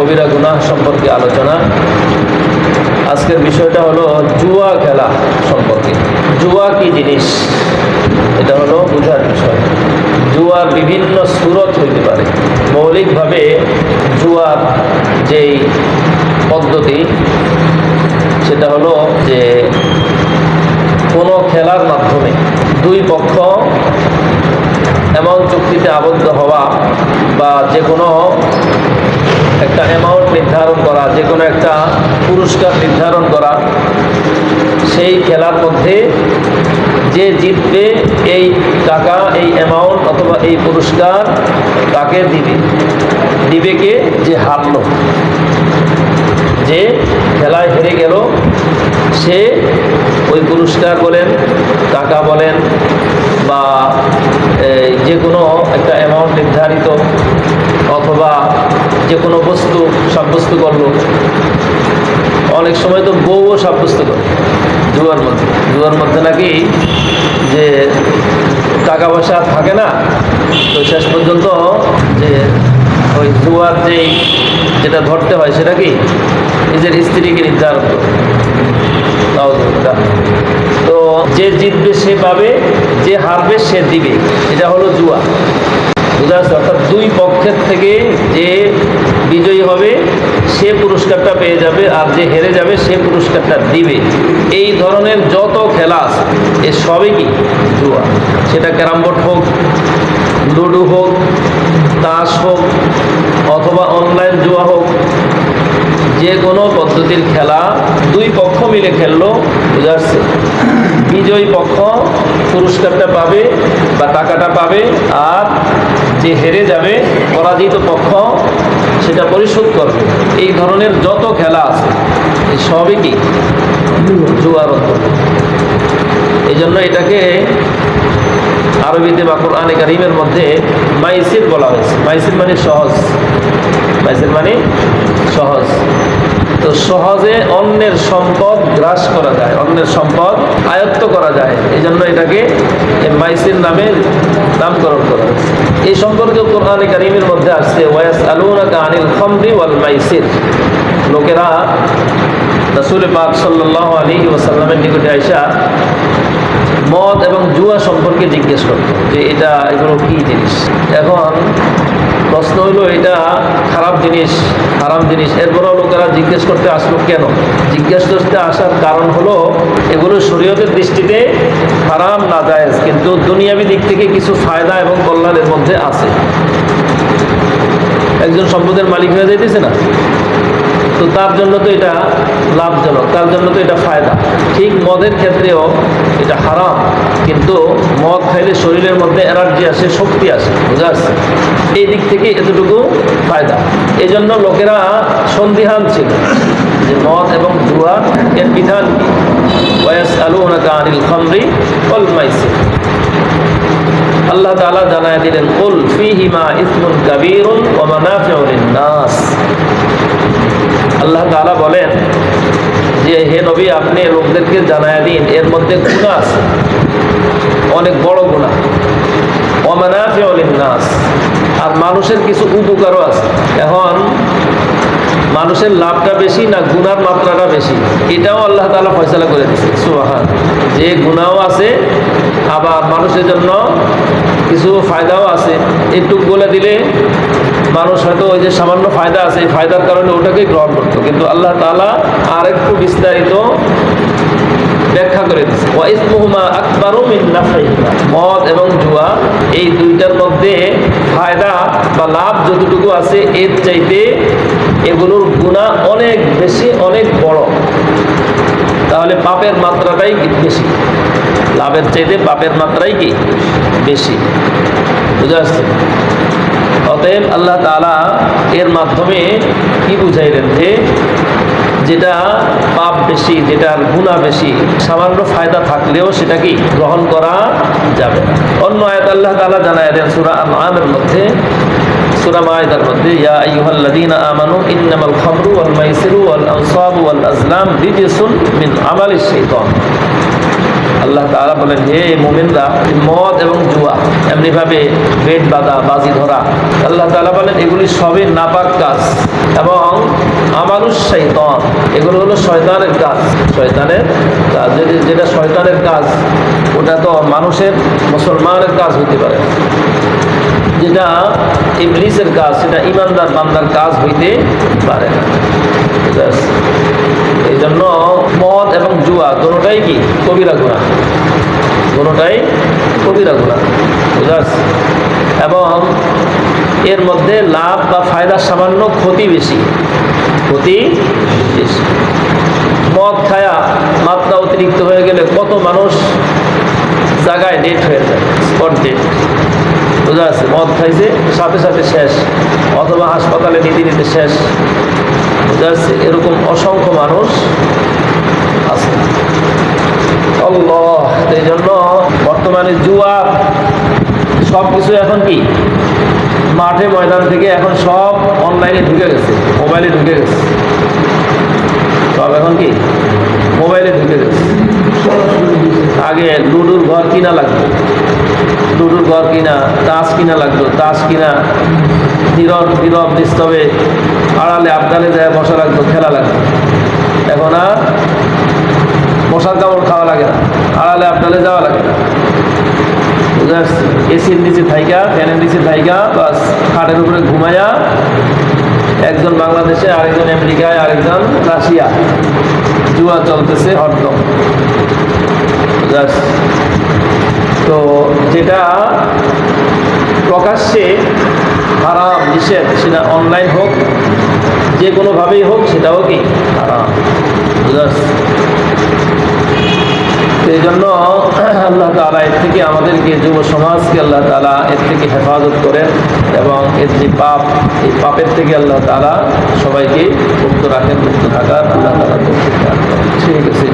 কবিরা গুনাহ সম্পর্কে আলোচনা। আজকের বিষয়টা হলো জুয়া খেলা সম্পর্কে। জুয়া কি জিনিস? এটা হলো বোঝার বিষয়। জুয়ার বিভিন্ন সুরত হইতে পারে। মৌলিকভাবে জুয়ার যেই পদ্ধতি, সেটা হলো যে কোনো খেলার মাধ্যমে দুই পক্ষ এমন চুক্তিতে আবদ্ধ হওয়া বা যে কোনো একটা অ্যামাউন্ট নির্ধারণ করা যে কোনো একটা পুরস্কার নির্ধারণ করা, সেই খেলার মধ্যে যে জিতবে এই টাকা, এই অ্যামাউন্ট অথবা এই পুরস্কার তাকে দিবে। দিবে কে? যে হারলো। যে খেলায় হেরে গেল, সে ওই পুরস্কার বলেন, টাকা বলেন বা এই, যে কোনো একটা অ্যামাউন্ট নির্ধারিত অথবা যে কোনো বস্তু সাব্যস্ত করল অনেক সময় তো বউও সাব্যস্ত করে জুয়ার মধ্যে। জুয়ার মধ্যে নাকি যে টাকা পয়সা থাকে না, তো শেষ পর্যন্ত যে ওই জুয়ার যেই যেটা ধরতে হয় সেটা কি? নিজের স্ত্রীকে নির্ধারণ করে। তো যে জিতবে সে পাবে, যে হারবে সে দিবে। এটা হলো জুয়া বুঝা যাচ্ছে অর্থাৎ দুই পক্ষের থেকে যে বিজয়ী হবে, সে পুরস্কারটা পেয়ে যাবে আর যে হেরে যাবে, সে পুরস্কারটা দিবে। এই ধরনের যত খেলা এ সবই কি? জুয়া। সেটা ক্যারাম বোর্ড হোক, লুডো হোক, তাস হোক, অথবা অনলাইন জুয়া হোক, যে কোনো পদ্ধতির খেলা মিলে খেললো বুঝা যাচ্ছে বিজয়ী পক্ষ পুরস্কারটা পাবে বা টাকাটা পাবে আর যে হেরে যাবে, পরাজিত পক্ষ সেটা পরিশোধ করবে। এই ধরনের যত খেলা আছে সবই কি? জুয়ার এই জন্য এটাকে আরবিতে বা কোরআনে কারিমের মধ্যে মাইসির বলা হয়েছে। মাইসির মানে সহজ। মাইসির মানে সহজ। সহজে অন্যের সম্পদ গ্রাস করা যায়, অন্যের সম্পদ আয়ত্ত করা যায়। এই জন্য এটাকে মাইসির নামে নামকরণ করা এই সম্পর্কে কোরআনে কারিমের মধ্যে আসছে ওয়াস আলুনাকা আনিল খমরি ওয়াল মাইসির। লোকেরা রসুল পাক সাল্লাহ আলী ওসাল্লামের নিকটে আইসা মদ এবং জুয়া সম্পর্কে জিজ্ঞেস করতো যে এটা এগুলো কি জিনিস? এখন প্রশ্ন হলো, এটা খারাপ জিনিস, হারাম জিনিস? এরপরও লোকেরা জিজ্ঞেস করতে আসলো কেন? জিজ্ঞেস করতে আসার কারণ হলো, এগুলো শরীয়তের দৃষ্টিতে হারাম না জায়েজ কিন্তু দুনিয়াবি দিক থেকে কিছু ফায়দা এবং কল্যাণের মধ্যে আছে। একজন সম্পদের মালিক হয়ে যাইতেছে না? তো তার জন্য তো এটা লাভজনক, তার জন্য তো এটা ফায়দা। ঠিক মদের ক্ষেত্রেও এটা হারাম, কিন্তু মদ খাইলে শরীরের মধ্যে এনার্জি আসে, শক্তি আসে, বুঝা আসছে এই দিক থেকে এতটুকু ফায়দা। এই জন্য লোকেরা সন্দিহান ছিল যে মদ এবং জুয়া এর বিধান কি? ওয়াস আলু আনিল খামরি অল মাইসির। আল্লাহ তাআলা জানায় দিলেন, কুল ফিহিমা ইসমুন কাবীরুন ওয়া মানাফিউ লিন-নাস আল্লাহ তালা বলেন যে, হে নবী, আপনি লোকদেরকে জানায় দিন, এর মধ্যে গুণা আছে। অনেক বড় গুণা ওয়া মানাফিউ লিন-নাস আর মানুষের কিছু উপকারও আছে। এখন মানুষের লাভটা বেশি না গুনার মাত্রাটা বেশি? এটাও আল্লাহ তালা ফয়সালা করে দিচ্ছে সুবাহান। যে গুণাও আছে, আবার মানুষের জন্য কিছু ফায়দাও আছে। একটু বলে দিলে মানুষ হয়তো ওই যে সামান্য ফায়দা আছে, এই ফায়দার কারণে ওটাকেই গ্রহণ করতো। কিন্তু আল্লাহ তালা আর একটু বিস্তারিত ব্যাখ্যা করে দিচ্ছে মদ এবং জুয়া, এই দুইটার মধ্যে ফায়দা বা লাভ যতটুকু আছে, এর চাইতে এগুলোর গুণা অনেক বেশি, অনেক বড়। তাহলে পাপের মাত্রাটাই বেশি? লাভের চাইতে পাপের মাত্রাই কি বেশি? বুঝে যাচ্ছে? অতএব আল্লাহ তাআলা এর মাধ্যমে কি বুঝাইলেন যে যেটা পাপ বেশি, যেটার গুণা বেশি, সামান্য ফায়দা থাকলেও সেটা কি গ্রহণ করা যাবে। অন্য আয়াত আল্লাহ তালা জানায় দেন, সুরা আনআমের মধ্যে সূরা মধ্যে, ইয়া আইয়ুহাল্লাযীনা আমানু ইন্নামাল খামরু ওয়াল মাইসিরু ওয়াল আনসাবু ওয়াল রিজসুন মিন আমালিশ শাইতান আল্লাহ তাআলা বলেন, হে মুমিনরা মদ এবং জুয়া বাজি ধরা, আল্লাহ তাআলা বলেন, এগুলি সবই নাপাক কাজ এবং এগুলো হলো শয়তানের কাজ। শয়তানের কাজ, যেটা- শয়তানের কাজ, ওটা তো মানুষের, মুসলমানের কাজ হতে পারে। যেটা ইবলিসের কাজ, সেটা ইমানদার বান্দার কাজ হইতে পারে না। এই জন্য মদ এবং জুয়া দুটোটাই কি? কবিরা গুণা দুটোটাই কবিরা গুণা পারছি? এবং এর মধ্যে লাভ বা ফায়দার সামান্য ক্ষতি বেশি। ক্ষতি বেশি। মদ খায়া মাত্রা অতিরিক্ত হয়ে গেলে কত মানুষ জায়গায় ডেট হয়ে যায় স্পট ডেট বোঝা যাচ্ছে? মদ খাইছে, সাথে সাথে শেষ। অথবা হাসপাতালে নিতে নিতে শেষ। বোঝা যাচ্ছে? এরকম অসংখ্য মানুষ আছে। আল্লাহ এই জন্য বর্তমানে জুয়া সব কিছু এখন কি? মাঠে, ময়দান থেকে এখন সব অনলাইনে ঢুকে গেছে মোবাইলে ঢুকে গেছে। সব এখন কি? আগে লুডুর ঘর কিনা লাগতো। লুডুর ঘর কিনা, তাস কিনা লাগতো, তাস কিনা নীরব নীরব নিস্তবে আড়ালে আবদালে যায় বসা লাগতো, খেলা লাগতো। এখন আর মশার কামড় খাওয়া লাগে না, আড়ালে আবদালে যাওয়া লাগে না। এসির নিচে থাইকা, ফ্যানের নিচে থাইকা, বাস খাটের উপরে ঘুমাইয়া একজন বাংলাদেশে, আরেকজন আমেরিকায়, আরেকজন রাশিয়া। জুয়া চলতেছে হরদম তো যেটা প্রকাশ্যে হারাম, নিষেধ, সেটা অনলাইন হোক, যে কোনোভাবেই হোক, সেটাও কি হারাম? এই জন্য আল্লাহ তালা এর থেকে আমাদেরকে, যুব সমাজকে আল্লাহ তালা এর থেকে হেফাজত করেন এবং এর যে পাপ, এই পাপের থেকে আল্লাহ তালা সবাইকে মুক্ত রাখেন, মুক্ত থাকার আল্লাহ তালা ঠিক আছে